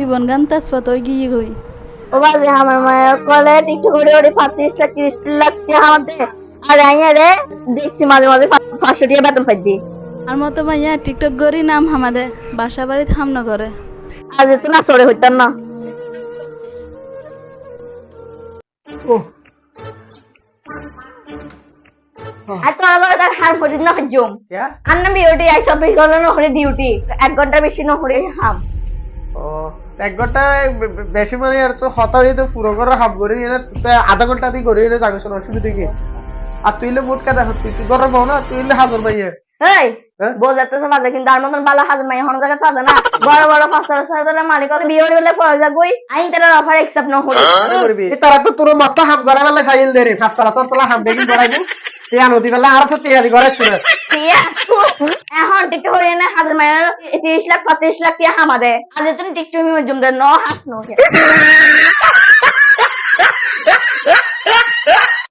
জীবন গান তেজপাত ওই গিয়ে গই। ও বাজে আমার মায়ের কলে টিকটক করে ওরে পঁয়ত্রিশ লাখ তিরিশ লাখ টাকা আমাদের? আর আইয়া রে দেখছি মাঝে মাঝে পাঁচশো টাকা বেতন পাই দি। আর মতো মাইয়া টিকটক গরি নাম হামাদে বাসা বাড়ি থামন করে আজ তো না সরে হইতাম না। আর তো আবার তার হার করি না জম আর না বিউটি সব ডিউটি এক ঘণ্টা বেশি নহরে হাম। ও। এক ঘণ্টা বে- বে- বেশি মানে আর তো হতা হয়ে তো পুরো করে হাফ করে এনে তো আধা ঘণ্টা দিয়ে করে এনে যাবে শোনো অসুবিধা কি? আর তুই হলে মুট কাদা হতি তুই গরম হও না? তুই হলে হাজার ভাইয়ে এই হ্যাঁ? বোঝাতেছে মাঝে কিন্তু আর মতন ভালো হাজার মাই হন জায়গা পাবে না। বড় বড় পাঁচটা সাথে মালিক হলে বিয়ে হলে পয়সা যাবই আইন তার অফার একসেপ্ট নহরে করবি। তারা তো তোর মাথা হাফ করা বেলা সাইল দে রে। ফাস্তারা সব তোলা হাফ বেগিং করাইবি তে নদী বেলা আর তো তৈরি করে ছিল এখন টিকটক করে এনে হাজার মায়ের তিরিশ লাখ, পঁয়ত্রিশ লাখ টাকা হামাদে আজ তুমি টিকটক জমদের ন হাত নো